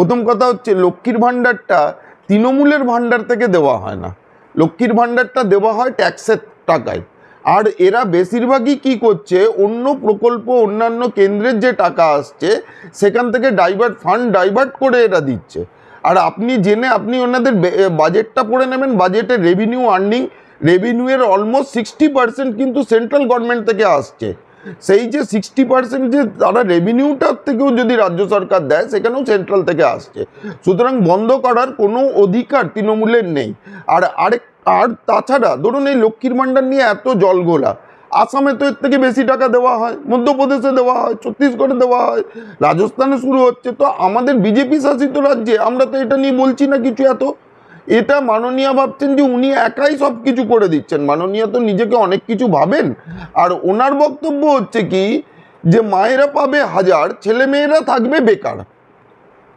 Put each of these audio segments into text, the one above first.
প্রথম কথা হচ্ছে লক্ষ্মীর ভাণ্ডারটা তৃণমূলের ভাণ্ডার থেকে দেওয়া হয় না। লক্ষ্মীর ভাণ্ডারটা দেওয়া হয় ট্যাক্সের টাকায়। আর এরা বেশিরভাগই কি করছে, অন্য প্রকল্প, অন্যান্য কেন্দ্রের যে টাকা আসছে, সেখান থেকে ডাইভার্ট ফান্ড ডাইভার্ট করে এরা দিচ্ছে। আর আপনি জেনে আপনি ওনাদের বাজেটটা পড়ে নেবেন বাজেটে রেভিনিউ আর্নিং রেভিনিউয়ের অলমোস্ট সিক্সটি পার্সেন্ট কিন্তু সেন্ট্রাল গভর্নমেন্ট থেকে আসছে। সেই যে সিক্সটি পার্সেন্ট যে তারা রেভিনিউটার থেকেও যদি রাজ্য সরকার দেয়, সেখানেও সেন্ট্রাল থেকে আসছে। সুতরাং বন্ধ করার কোনো অধিকার তৃণমূলের নেই। আর আরেক, আর তাছাড়া ধরুন এই লক্ষ্মীর ভাণ্ডার নিয়ে এত জলগোলা আসামে তো এর থেকে বেশি টাকা দেওয়া হয়, মধ্যপ্রদেশে দেওয়া হয়, ছত্তিশগড়ে দেওয়া হয়, রাজস্থানে শুরু হচ্ছে। তো আমাদের বিজেপি শাসিত রাজ্যে আমরা তো এটা নিয়ে বলছি না কিছু এত। এটা মাননীয় ভাবছেন যে উনি একাই সব কিছু করে দিচ্ছেন। মাননীয় তো নিজেকে অনেক কিছু ভাবেন। আর ওনার বক্তব্য হচ্ছে কি, যে মায়েরা পাবে হাজার, ছেলে মেয়েরা থাকবে বেকার।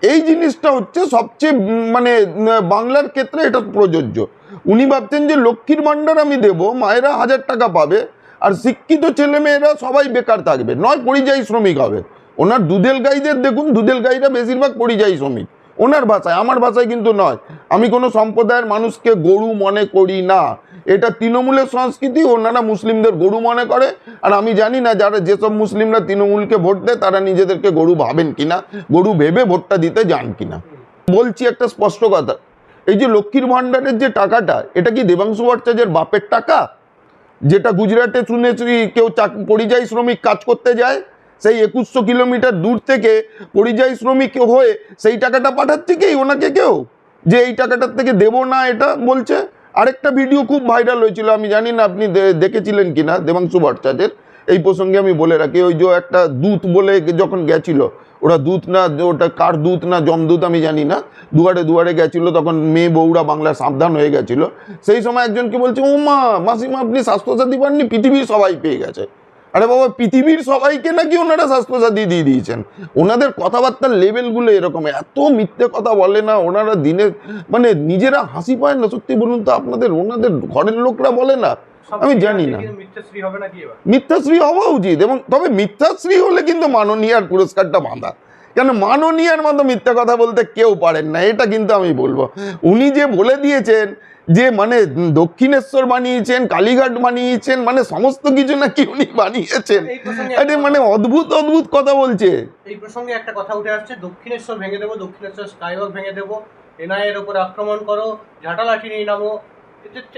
এই জিনিসটা হচ্ছে সবচেয়ে মানে বাংলার ক্ষেত্রে এটা প্রযোজ্য। উনি ভাবছেন যে লক্ষ্মীর ভাণ্ডার আমি দেব, মায়েরা হাজার টাকা পাবে, আর শিক্ষিত ছেলে মেয়েরা সবাই বেকার থাকবে। নয় পরিযায়ী শ্রমিক হবে। ওনার দুধেল গাইদের দেখুন, দুধেল গাইরা বেশিরভাগ পরিযায়ী শ্রমিক। ওনার ভাষায়, আমার ভাষায় কিন্তু নয়। আমি কোনো সম্প্রদায়ের মানুষকে গরু মনে করি না। এটা তৃণমূলের সংস্কৃতি, ওনারা মুসলিমদের গরু মনে করে। আর আমি জানি না যারা যেসব মুসলিমরা তৃণমূলকে ভোট দেয়, তারা নিজেদেরকে গরু ভাবেন কিনা, গরু ভেবে ভোটটা দিতে যান কিনা। বলছি একটা স্পষ্ট কথা। এই যে লক্ষ্মীর ভাণ্ডারের যে টাকাটা, এটা কি দেবাংশু ভট্টাচার্যের বাপের টাকা? যেটা গুজরাটে শুনেছি কেউ চাক, পরিযায়ী শ্রমিক কাজ করতে যায় সেই একুশশো কিলোমিটার দূর থেকে পরিযায়ী শ্রমিক হয়ে সেই টাকাটা পাঠাচ্ছে কি ওনাকে কেউ? যে এই টাকাটার থেকে দেবো না এটা বলছে? আরেকটা ভিডিও খুব ভাইরাল হয়েছিল, আমি জানি না আপনি দেখেছিলেন কি না দেবাংশু ভট্টাচার্যের। এই প্রসঙ্গে আমি বলে রাখি, ওই যে একটা দূত বলে যখন গেছিল, ওরা দূত না, ওটা কার দূত না জমদূত আমি জানি না, দুয়ারে দুয়ারে গেছিল, তখন মেয়ে বউরা বাংলা সাবধান হয়ে গেছিল। সেই সময় একজনকে বলছে ও মা মাসিমা আপনি স্বাস্থ্যসাথী পাননি? পৃথিবীর সবাই পেয়ে গেছে। আরে বাবা পৃথিবীর সবাইকে নাকি ওনারা স্বাস্থ্যসাথী দিয়ে দিয়েছেন। ওনাদের কথাবার্তার লেভেলগুলো এরকম। এত মিথ্যে কথা বলে না ওনারা দিনে মানে নিজেরা হাসি পায় না সত্যি বলুন তো আপনাদের ওনাদের ঘরের লোকরা বলে না। আমি জানি না। মিথ্যাশ্রী হওয়া উচিত এবং তবে মিথ্যাশ্রী হলে কিন্তু মাননীয় আর পুরস্কারটা বাঁধা। কেন মাননীয়ার মতো মিথ্যা কথা বলতে কেউ পারেন না এটা কিন্তু আমি বলব। উনি যে বলে দিয়েছেন যে মানে দক্ষিণেশ্বর বানিয়েছেন কালীঘাট বানিয়েছেন মানে সমস্ত কিছু নাকি উনি বানিয়েছেন। আরে মানে অদ্ভুত অদ্ভুত কথা বলছে। এই প্রসঙ্গে একটা কথা উঠে আসছে দক্ষিণেশ্বর ভেঙে দেবো দক্ষিণেশ্বর স্কাইওয়াক ভেঙে দেবো এনআই এর উপর আক্রমণ করো ঝাঁটালাঠি নিয়ে নামো।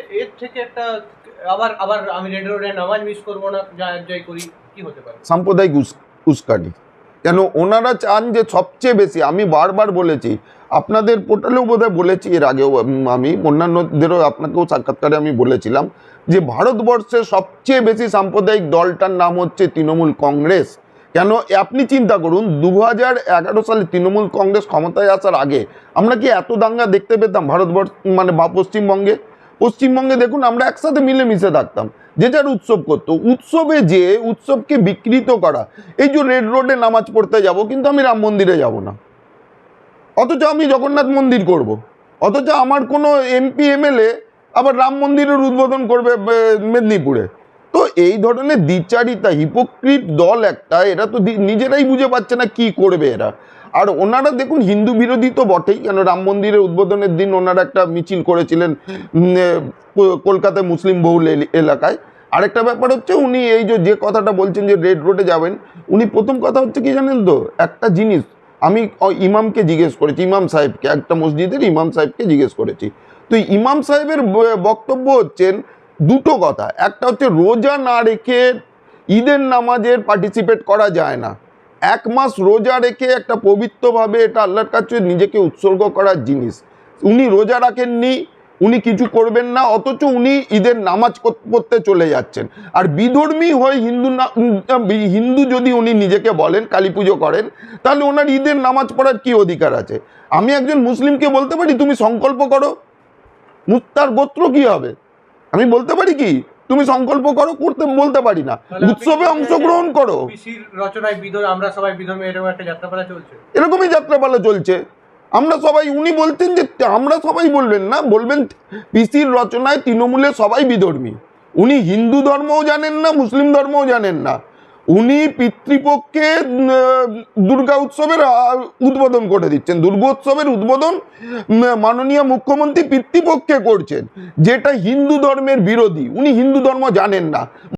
এর থেকে একটা আবার আবার আমি রেড রোডে নামাজ মিস করব না যা এনজয় করি কি হতে পারে? সাম্প্রদায়িক উস- উস্কানি। কেন ওনারা চান যে সবচেয়ে বেশি, আমি বারবার বলেছি, আপনাদের পোর্টালেও বোধহয় বলেছি এর আগেও আমি, অন্যান্যদেরও আপনাকেও সাক্ষাৎকারে আমি বলেছিলাম যে ভারতবর্ষের সবচেয়ে বেশি সাম্প্রদায়িক দলটার নাম হচ্ছে তৃণমূল কংগ্রেস। কেন? আপনি চিন্তা করুন দু হাজার এগারো সালে তৃণমূল কংগ্রেস ক্ষমতায় আসার আগে আমরা কি এত দাঙ্গা দেখতে পেতাম ভারতবর্ষ মানে বা পশ্চিমবঙ্গে? পশ্চিমবঙ্গে দেখুন, আমরা একসাথে মিলেমিশে থাকতাম। যে যার উৎসব করতো। উৎসবে যে উৎসবকে বিকৃত করা, এই যে রেড রোডে নামাজ পড়তে যাব, কিন্তু আমি রাম মন্দিরে যাব না। অথচ আমি জগন্নাথ মন্দির করব। অথচ আমার কোনো এমপি এমএলএ আবার রাম মন্দিরের উদ্বোধন করবে মেদিনীপুরে। তো এই ধরনের দ্বিচারিতা হিপোক্রিট দল একটা, এরা তো নিজেরাই বুঝে পাচ্ছে না কি করবে এরা। আর ওনারা দেখুন, হিন্দু বিরোধী তো বটেই, কেন রাম মন্দিরের উদ্বোধনের দিন ওনারা একটা মিছিল করেছিলেন কলকাতায় মুসলিম বহুল এল- এলাকায়। আরেকটা ব্যাপার হচ্ছে, উনি এই যে কথাটা বলছেন যে রেড রোডে যাবেন, উনি প্রথম কথা হচ্ছে কি জানেন তো, একটা জিনিস, আমি ইমামকে জিজ্ঞেস করেছি, ইমাম সাহেবকে, একটা মসজিদের ইমাম সাহেবকে জিজ্ঞেস করেছি। তো ইমাম সাহেবের বক্তব্য হচ্ছেন দুটো কথা, একটা হচ্ছে রোজা না রেখে ঈদের নামাজের পার্টিসিপেট করা যায় না। এক মাস রোজা রেখে একটা পবিত্রভাবে এটা আল্লাহর কাছে নিজেকে উৎসর্গ করার জিনিস। উনি রোজা রাখেননি, উনি কিছু করবেন না, অথচ উনি ঈদের নামাজ পড়তে চলে যাচ্ছেন। আর বিধর্মী হয়ে হিন্দু না হিন্দু যদি উনি নিজেকে বলেন, কালী পুজো করেন, তাহলে ওনার ঈদের নামাজ পড়ার কি অধিকার আছে? আমি একজন মুসলিমকে বলতে পারি, তুমি সংকল্প করো। মু- তার গোত্র কি হবে? আমি বলতে পারি কি? তুমি সংকল্প করো করতে বলতে পারি না। উৎসবে অংশগ্রহণ করো। রচনায় আমরা সবাই এরকম একটা যাত্রাপালা চলছে? এরকমই যাত্রাপালা চলছে। আমরা সবাই উনি বলতেন যে আমরা সবাই বলবেন না বলবেন পিসির রচনায় তৃণমূলে সবাই বিধর্মী। উনি হিন্দু ধর্মও জানেন না মুসলিম ধর্মও জানেন না। উনি পিতৃপক্ষে দুর্গা উৎসবের উদ্বোধন করে দিচ্ছেন। দুর্গা উৎসবের উদ্বোধন মাননীয় মুখ্যমন্ত্রী পিতৃপক্ষে করছেন, যেটা হিন্দু ধর্মের বিরোধী। উনি হিন্দু ধর্ম জানেন না।